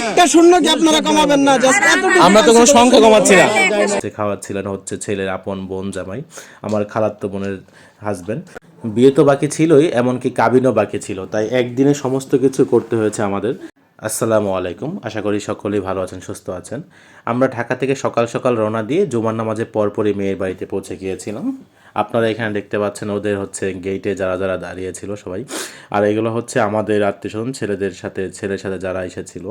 একটা শূন্য কি আপনারা কমাবেন না? আমরা তো কোনো সংখ্যা কমাচ্ছি না। খাওয়াচ্ছিলেন হচ্ছে ছেলের আপন বোন জামাই আমার খালাত্তো বোনের হাজবেন্ড বিয়ে তো বাকি ছিলই এমনকি কাবিনও বাকি ছিল তাই একদিনে সমস্ত কিছু করতে হয়েছে আমাদের। আসসালামু আলাইকুম আশা করি সকলেই ভালো আছেন সুস্থ আছেন। আমরা ঢাকা থেকে সকাল সকাল রওনা দিয়ে জুমার নামাজের পরপরই মেয়ের বাড়িতে পৌঁছে গিয়েছিলাম। আপনারা এখানে দেখতে পাচ্ছেন ওদের হচ্ছে গেটে যারা যারা দাঁড়িয়ে ছিল সবাই। আর এগুলো হচ্ছে আমাদের আত্মীয়স্বজন, ছেলেদের সাথে, ছেলের সাথে যারা এসেছিল।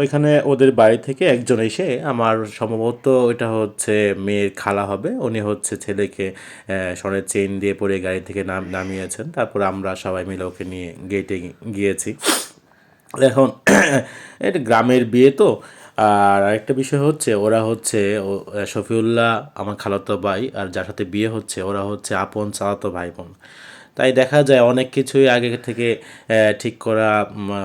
ওইখানে ওদের বাড়ি থেকে একজন এসে আমার সম্ভবত এটা হচ্ছে মেয়ের খালা হবে। উনি হচ্ছে ছেলেকে স্বর্ণের চেইন দিয়ে পরে গাড়ি থেকে নাম, নামিয়েছেন। তারপর আমরা সবাই মিলে ওকে নিয়ে গেটে গিয়েছি। এখন, এটা গ্রামের বিয়ে তো। আর আরেকটা বিষয় হচ্ছে, ওরা হচ্ছে শফিউল্লাহ, আমার খালাতো ভাই, আর যার সাথে বিয়ে হচ্ছে, ওরা হচ্ছে আপন চালাতো ভাই বোন তাই দেখা যায় অনেক কিছুই আগে থেকে ঠিক করা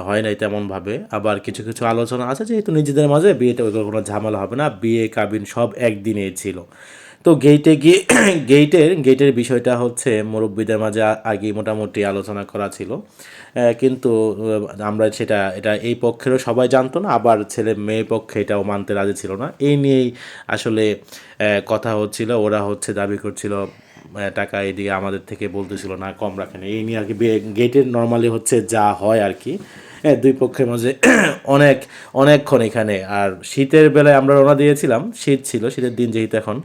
হয় নাই তেমনভাবে। আবার কিছু কিছু আলোচনা আছে, যেহেতু নিজেদের মাঝে বিয়েতে কোনো ঝামেলা হবে না, বিয়ে, কাবিন সব একদিনে ছিল। তো গেইটে গিয়ে গেইটের গেটের বিষয়টা হচ্ছে মুরব্বীদের মাঝে আগে মোটামুটি আলোচনা করা ছিল। কিন্তু আমরা সেটা, এটা এই পক্ষেরও সবাই জানতো না, আবার ছেলে মেয়ে পক্ষে এটাও মানতে রাজি ছিল না। এই নিয়েই আসলে কথা হচ্ছিল, ওরা হচ্ছে দাবি করছিল টাকা এদিকে আমাদের থেকে বলতেছিল না, কম রাখেন। এই নিয়ে আর কি গেটের নর্মালি হচ্ছে যা হয় আর কি। দুই পক্ষের মাঝে অনেক, অনেকক্ষণ এখানে। আর শীতের বেলায় আমরা রওনা দিয়েছিলাম, শীত ছিল, শীতের দিন যেহেতু এখন।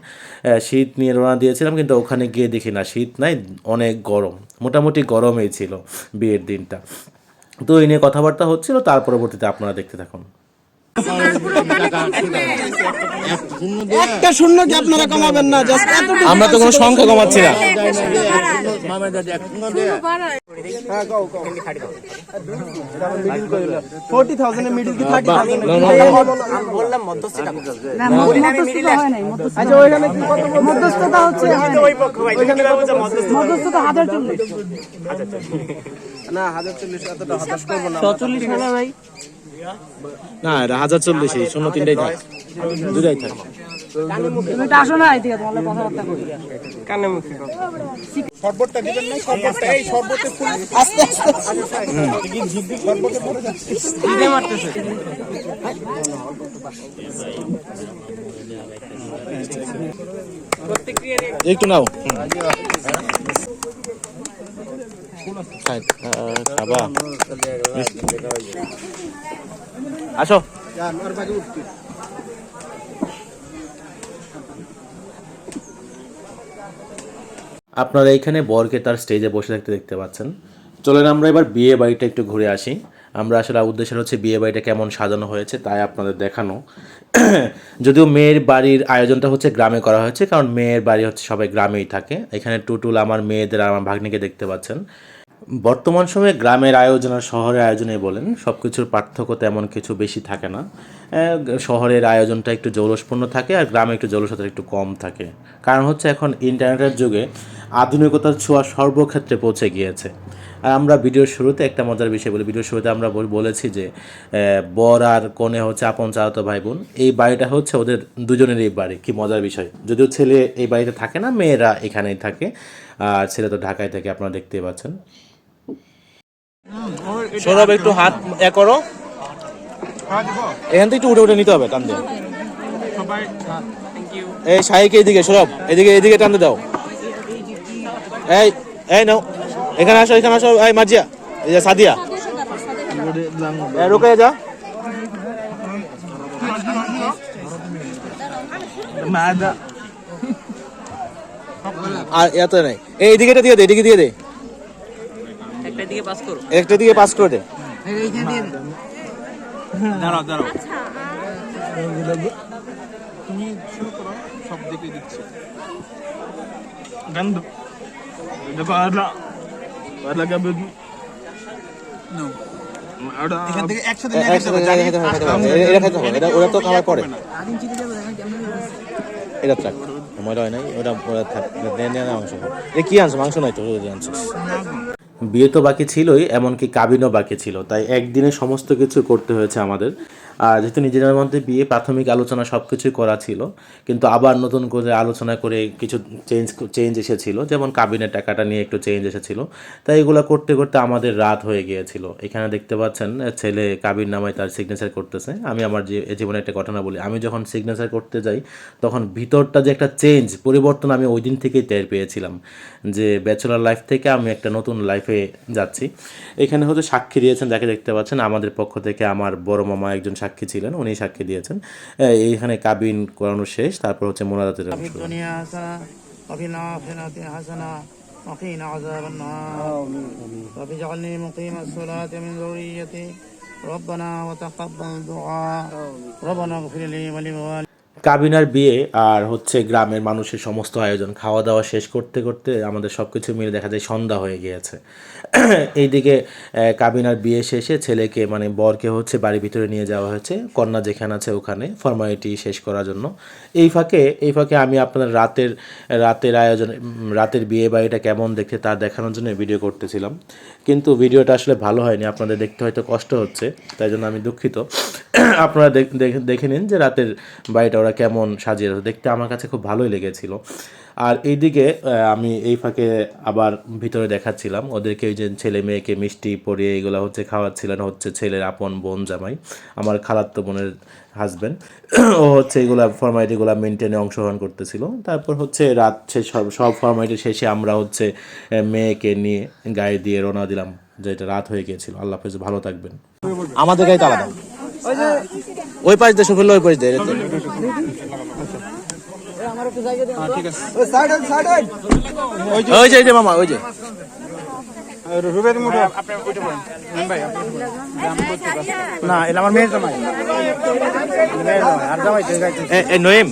শীত নিয়ে রোনা দিয়েছিলাম, কিন্তু ওখানে গিয়ে দেখি না, শীত নাই, অনেক গরম। মোটামুটি গরমই ছিল বিয়ের দিনটা। তো এই নিয়ে কথাবার্তা হচ্ছিল, তার পরবর্তীতে আপনারা দেখতে থাকুন। একটা শূন্য কি আপনারা কমাবেন না? আমরা তো কোনো সংখ্যা কমাচ্ছি না। আচ্ছা? মধ্যস্থতা হচ্ছে মধ্যস্থতা হাজার চল্লিশ। না হাজার চল্লিশ এতটা হতাশ করব না। চল্লিশ হবে ভাই। না এটা হাজার চল্লিশই শূন্য তিনটাই থাক। দুটাই থাক। তুমি তো আসো না এদিকে তোমাদের কথাবার্তা করি। আস্তে আস্তে। একটু নাও। খাবা। আসো। আপনারা এইখানে বরকে তার স্টেজে বসে থাকতে দেখতে পাচ্ছেন। চলেন আমরা এবার বিয়ে বাড়িটা একটু ঘুরে আসি। আমরা আসলে উদ্দেশ্য হচ্ছে বিয়ে বাড়িটা কেমন সাজানো হয়েছে তাই আপনাদের দেখানো। যদিও মেয়ের বাড়ির আয়োজনটা হচ্ছে গ্রামে করা হয়েছে, কারণ মেয়ের বাড়ি হচ্ছে সবাই গ্রামেই থাকে। এখানে টুটুল আমার মেয়েদের আমার ভাগ্নিকে দেখতে পাচ্ছেন। বর্তমান সময়ে গ্রামের আয়োজন আর শহরের আয়োজনে বলেন সব কিছুর পার্থক্য তেমন কিছু বেশি থাকে না। শহরের আয়োজনটা একটু জৌলসপূর্ণ থাকে আর গ্রামে একটু জৌলসতা একটু কম থাকে। কারণ হচ্ছে এখন ইন্টারনেটের যুগে আধুনিকতার ছোঁয়া সর্বক্ষেত্রে পৌঁছে গিয়েছে। আর আমরা ভিডিওর শুরুতে একটা মজার বিষয় বলি, ভিডিওর শুরুতে আমরা বলেছি যে বর আর কনে হচ্ছে আপন চাহতো ভাই বোন এই বাড়িটা হচ্ছে ওদের দুজনের এই বাড়ি, কি মজার বিষয়। যদিও ছেলে এই বাড়িতে থাকে না, মেয়েরা এখানেই থাকে। আর ছেলে তো ঢাকায় থাকে, আপনারা দেখতেই পাচ্ছেন। সৌরভ একটু হাত এ করো। এখান থেকে একটু উঠে উঠে নিতে হবে, টান দিয়ে এই শাহিকে এদিকে, সৌরভ, এদিকে এদিকে টানতে দাও। এই এই নাও। এখানে আসো এখানে আসো। এই মাজিয়া এই যে সাদিয়া। রুকে যা। আর এত নাই। এই এদিকে দিয়ে দে, এদিকে দিয়ে দে। একটা দিকে পাস করো। একটা দিকে পাস করে দে। তুমি শুরু করো সব দিকে দিচ্ছি। গন্ধ দেখো কা? নো ওরা তো খাবার পরে এটা থাক। ময়লা হয় নাই ওটা থাক। কি আনছো? মাংস নাই তো আনছিস বিয়ে তো বাকি ছিলই, এমনকি কাবিনও বাকি ছিল। তাই একদিনে সমস্ত কিছু করতে হয়েছে আমাদের। যেহেতু নিজেদের মধ্যে বিয়ে, প্রাথমিক আলোচনা সব কিছুই করা ছিল, কিন্তু আবার নতুন করে আলোচনা করে কিছু চেঞ্জ চেঞ্জ এসেছিল, যেমন কাবিনের টাকাটা নিয়ে একটু চেঞ্জ এসেছিল। তাই এগুলো করতে করতে আমাদের রাত হয়ে গিয়েছিল। এখানে দেখতে পাচ্ছেন, ছেলে কাবির নামায় তার সিগনেচার করতেছে। আমি আমার যে জীবনে একটা ঘটনা বলি, আমি যখন সিগনেচার করতে যাই, তখন ভিতরটা যে একটা চেঞ্জ পরিবর্তন আমি ওই দিন থেকেই টের পেয়েছিলাম, যে ব্যাচেলার লাইফ থেকে আমি একটা নতুন লাইফে যাচ্ছি। এখানে হচ্ছে সাক্ষী দিয়েছেন, যাকে দেখতে পাচ্ছেন, আমাদের পক্ষ থেকে আমার বড় মামা একজন সাক্ষী ছিলেন উনি সাক্ষী দিয়েছেন এই- এইখানে কাবিন করানো শেষ তারপর হচ্ছে মোনাজাতের অংশ الدنيا حسنة وفي الآخرة حسنة وقنا عذاب النار رب اجعلني مقيم الصلاة من ذريتي ربنا وتقبل دعاء ربنا اغفر لي ولوالدي কাবিনার বিয়ে আর হচ্ছে গ্রামের মানুষের সমস্ত আয়োজন খাওয়া দাওয়া শেষ করতে করতে আমাদের সব কিছু মিলে দেখা যায় সন্ধ্যা হয়ে গিয়েছে। এইদিকে কাবিনার বিয়ে শেষে ছেলেকে মানে বরকে হচ্ছে বাড়ির ভিতরে নিয়ে যাওয়া হয়েছে, কন্যা যেখানে আছে ওখানে, ফর্মালিটি শেষ করার জন্য। এই ফাঁকে এই ফাঁকে আমি আপনার রাতের রাতের আয়োজন রাতের বিয়ে বাড়িটা কেমন দেখতে তা দেখানোর জন্য ভিডিও করতেছিলাম। কিন্তু ভিডিওটা আসলে ভালো হয়নি, আপনাদের দেখতে হয়তো কষ্ট হচ্ছে, তাই জন্য আমি দুঃখিত। আপনারা দেখ- নিন যে রাতের বাড়িটা ওরা কেমন সাজিয়ে রাখে। দেখতে আমার কাছে খুব ভালোই লেগেছিল। আর এইদিকে আহ, আমি এই ফাঁকে আবার ভিতরে দেখাচ্ছিলাম। ওদেরকে ওই যে ছেলে মেয়েকে মিষ্টি পরিয়ে এগুলো হচ্ছে খাওয়াচ্ছিলেন হচ্ছে ছেলের আপন বোন জামাই আমার খালাত্তো বোনের হাজব্যান্ড ও হচ্ছে এগুলা ফর্মালিটিগুলো মেনটেনে অংশগ্রহণ করতেছিল। তারপর হচ্ছে রাত শেষ সব সব ফর্মালিটি শেষে আমরা হচ্ছে মেয়েকে নিয়ে গায়ে দিয়ে রওনা দিলাম যেটা রাত হয়ে গিয়েছিল। আল্লাহ হাফেজ ভালো থাকবেন। আমাদের গাড়ি আলাদা। ওই পাশ দিয়ে সফল ওই পাশ দিয়ে। ওই যে এই যে মামা ওই যে। না এটা আমার মেয়ের জামাই। নইম।